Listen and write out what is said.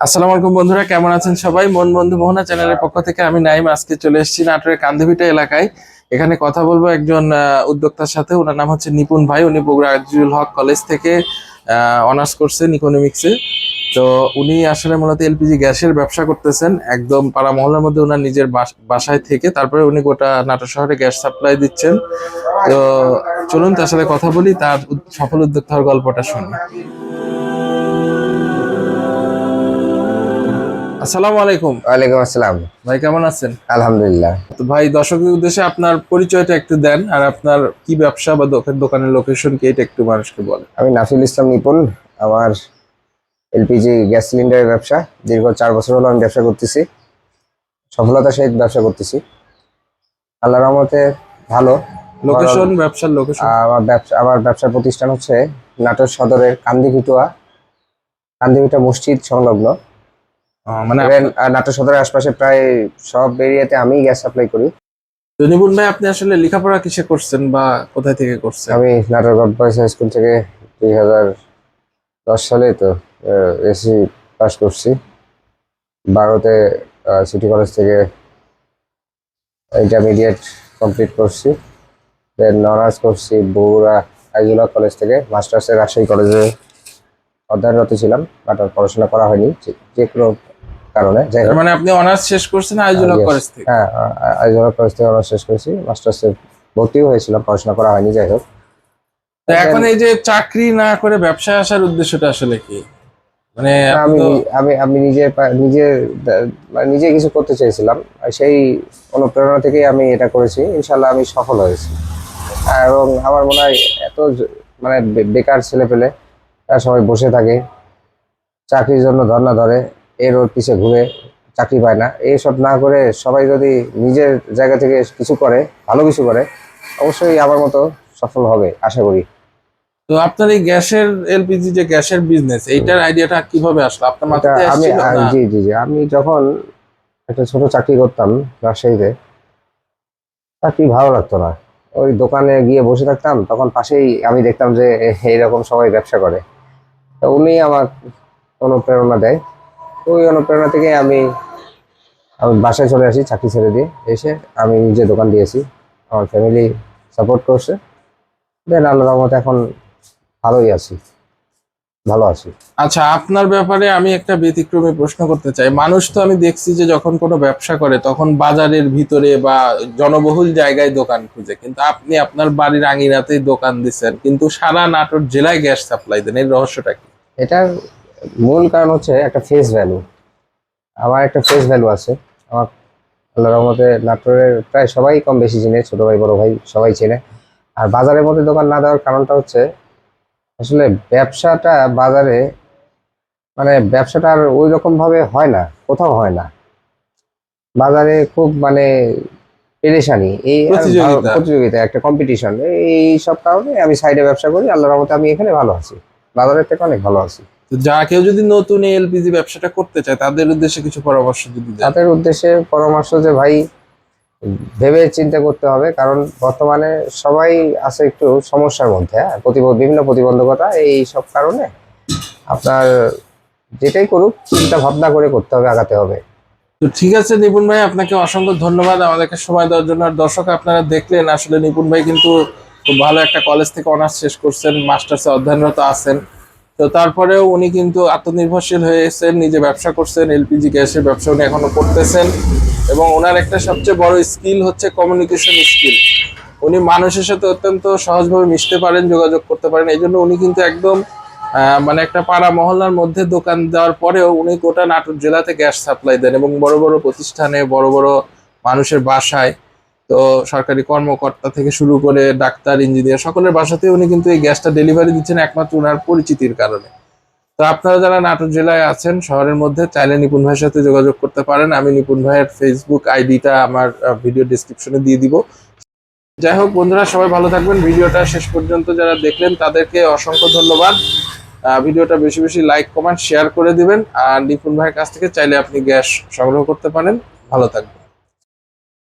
আসসালামু আলাইকুম বন্ধুরা, কেমন আছেন সবাই? মন বন্ধু মোহনা চ্যানেলের পক্ষ থেকে আমি নাইম। আজকে চলে এসেছি নাটোরের কান্দিভিটা এলাকায়। এখানে কথা বলব একজন উদ্যোক্তার সাথে। ওনার নাম হচ্ছে নিপুণ ভাই। উনি বগুড়া আজিজুল হক কলেজ থেকে অনার্স করছেন ইকোনমিক্সে তো উনি আসলে মূলত এলপিজি গ্যাসের ব্যবসা করতেছেন। একদম পাড়া মহল্লার মধ্যে ওনার নিজের বাস- বাসায় থেকে। তারপরে উনি গোটা নাটোর শহরে গ্যাস সাপ্লাই দিচ্ছেন। তো চলুন তার সাথে কথা বলি, তার সফল উদ্যোক্তার গল্পটা শুনি। আসসালামু আলাইকুম। ওয়ালাইকুম আসসালাম। ভাই কেমন আছেন? আলহামদুলিল্লাহ। তো ভাই দর্শকের উদ্দেশ্যে আপনার পরিচয়টা একটু দেন আর আপনার কি ব্যবসা বা দোকান দোকানের লোকেশন কি এটা একটু মানুষকে বলেন। আমি নাফিল ইসলাম নিপুণ আমার এলপিজি গ্যাস সিলিন্ডারের ব্যবসা। দীর্ঘ চার বছর হলো আমি ব্যবসা করতেছি সফলতার সহিত ব্যবসা করতেছি। আল্লাহ রহমতে ভালো। লোকেশন ব্যবসার লোকেশন আমার ব্যবসা আমার ব্যবসার প্রতিষ্ঠান হচ্ছে নাটোর সদরের কান্দিভিটুয়া। কান্দিভিটা মসজিদ সংলগ্ন। মানে নাটোর সদরের আশপাশে প্রায় সব এরিয়াতে আমি গ্যাস সাপ্লাই করি। তো নিপুণ ভাই আপনি আসলে লেখাপড়া কিসে করছেন বা কোথায় থেকে করছেন? আমি Natore govt boys high school থেকে দুই হাজার দশ সালে তো এসি পাস করছি। বারোতে সিটি কলেজ থেকে ইন্টারমিডিয়েট কমপ্লিট করছি। দেন অনার্স করছি বগুড়া আইজুলা কলেজ থেকে। মাস্টার্সের রাজশাহী কলেজে অধ্যয়নরত ছিলাম বাট আর পড়াশোনা করা হয়নি। যে কোনো কারণে মানে আপনি অনার্স শেষ করছেন Yes. কলেজ থেকে? হ্যাঁ আইজুলা কলেজ থেকে অনার্স শেষ করেছি। মাস্টার্সে ভর্তিও হয়েছিলাম পড়াশোনা করা হয়নি যাই হোক। তো এখন এই যে চাকরি না করে ব্যবসায় আসার উদ্দেশ্যটা আসলে কি? মানে আমি আমি আমি নিজে নিজে মানে নিজে কিছু করতে চেয়েছিলাম। আর সেই অনুপ্রেরণা থেকেই আমি এটা করেছি। ইনশাল্লাহ আমি সফল হয়েছি। আর এবং আমার মনে হয় এত মানে বেকার ছেলে পেলে তারা সবাই বসে থাকে। চাকরির জন্য ধর্ণা ধরে। এর ওর পিছে ঘুরে চাকরি পায় না। এইসব না করে সবাই যদি নিজের জায়গা থেকে কিছু করে ভালো কিছু করে অবশ্যই আমার মতো সফল হবে আশা করি। তো আপনার এই গ্যাসের এলপিজি যে গ্যাসের বিজনেস এইটার আইডিয়াটা কীভাবে আসলো? আপনার মাথাতে আমি? জি জি জি। আমি যখন একটা ছোট চাকরি করতাম রাজশাহীতে চাকরি ভালো লাগতো না। ওই দোকানে গিয়ে বসে থাকতাম তখন পাশেই আমি দেখতাম যে এইরকম সবাই ব্যবসা করে। তো উনি আমার অনুপ্রেরণা দেয়। ওই অনুপ্রেরণা থেকে আমি আমি বাসায় চলে আসি চাকরি ছেড়ে দিয়ে। এসে আমি নিজে দোকান দিয়েছি। আমার ফ্যামিলি সাপোর্ট করছে। দেন আল্লাহ রহমতে এখন ভালোই আছি। ভালো আছি। আচ্ছা আপনার ব্যাপারে আমি একটা ব্যতিক্রমী প্রশ্ন করতে চাই। মানুষ তো আমি দেখছি যে যখন কোনো ব্যবসা করে তখন বাজারের ভিতরে বা জনবহুল জায়গায় দোকান খুঁজে। কিন্তু আপনি আপনার বাড়ির আঙিনাতেই দোকান দিচ্ছেন। কিন্তু সারা নাটোর জেলায় গ্যাস সাপ্লাই দেন। এর রহস্যটা কি? এটার মূল কারণ হচ্ছে একটা ফেস ভ্যালু আমার একটা ফেস ভ্যালু আছে। আমার আল্লাহ রহমতে নাটোরের প্রায় সবাই কম বেশি চিনে ছোট ভাই বড় ভাই সবাই চেনে। আর বাজারের মধ্যে দোকান না দেওয়ার কারণটা হচ্ছে আসলে ব্যবসাটা বাজারে মানে ব্যবসাটা আর ওই রকমভাবে হয় না কোথাও হয় না। বাজারে খুব মানে পেরেশানি। এই প্রতিযোগিতা। একটা কম্পিটিশন এই সব কারণে আমি সাইডে ব্যবসা করি আল্লাহ রহমতে আমি এখানে ভালো আছি। বাজারের থেকে অনেক ভালো আছি। যা কেউ যদি নতুন এলপিজি ব্যবসাটা করতে চায় তাদের উদ্দেশ্যে কিছু পরামর্শ যদি তাদের উদ্দেশ্যে পরামর্শ যে ভাই ভেবে চিন্তা করতে হবে কারণ বর্তমানে সবাই আছে একটু সমস্যার মধ্যে হ্যাঁ? বিভিন্ন প্রতিবন্ধকতা এই সব কারণে আপনার যেটাই করুক চিন্তা ভাবনা করে করতে হবে আগাতে হবে। তো ঠিক আছে নিপুণ ভাই আপনাকে অসংখ্য ধন্যবাদ। আমাদেরকে সময় দেওয়ার জন্য। আর দর্শক আপনারা দেখলেন আসলে নিপুণ ভাই কিন্তু খুব ভালো একটা কলেজ থেকে অনার্স শেষ করছেন মাস্টার্সে অধ্যয়নরত আছেন। তো তারপরেও উনি কিন্তু আত্মনির্ভরশীল হয়েছেন, নিজে ব্যবসা করছেন, এলপিজি গ্যাসের ব্যবসা উনি এখনও করতেছেন। এবং ওনার একটা সবচেয়ে বড় স্কিল হচ্ছে কমিউনিকেশন স্কিল উনি মানুষের সাথে অত্যন্ত সহজভাবে মিশতে পারেন, যোগাযোগ করতে পারেন। এই জন্য উনি কিন্তু একদম মানে একটা পাড়া মহল্লার মধ্যে দোকান দেওয়ার পরেও উনি গোটা নাটোর জেলাতে গ্যাস সাপ্লাই দেন। এবং বড় বড় প্রতিষ্ঠানে, বড় বড় মানুষের বাসায় তো সরকারি কর্মকর্তা থেকে শুরু করে ডাক্তার ইঞ্জিনিয়ার সকলের বাসাতে উনি কিন্তু এই গ্যাসটা ডেলিভারি দিচ্ছেন একমাত্র ওনার পরিচিতির কারণে। তো আপনারা যারা নাটোর জেলায় আছেন, শহরের মধ্যে চাইলে নিপুণ ভাইয়ের সাথে যোগাযোগ করতে পারেন। আমি নিপুণ ভাইয়ের ফেসবুক আইডিটা আমার ভিডিও ডিসক্রিপশনে দিয়ে দিব। যাই হোক বন্ধুরা, সবাই ভালো থাকবেন। ভিডিওটা শেষ পর্যন্ত যারা দেখলেন, তাদেরকে অসংখ্য ধন্যবাদ। ভিডিওটা বেশি বেশি লাইক কমেন্ট শেয়ার করে দিবেন। আর নিপুণ ভাইয়ের কাছ থেকে চাইলে আপনি গ্যাস সংগ্রহ করতে পারেন। ভালো থাকবেন।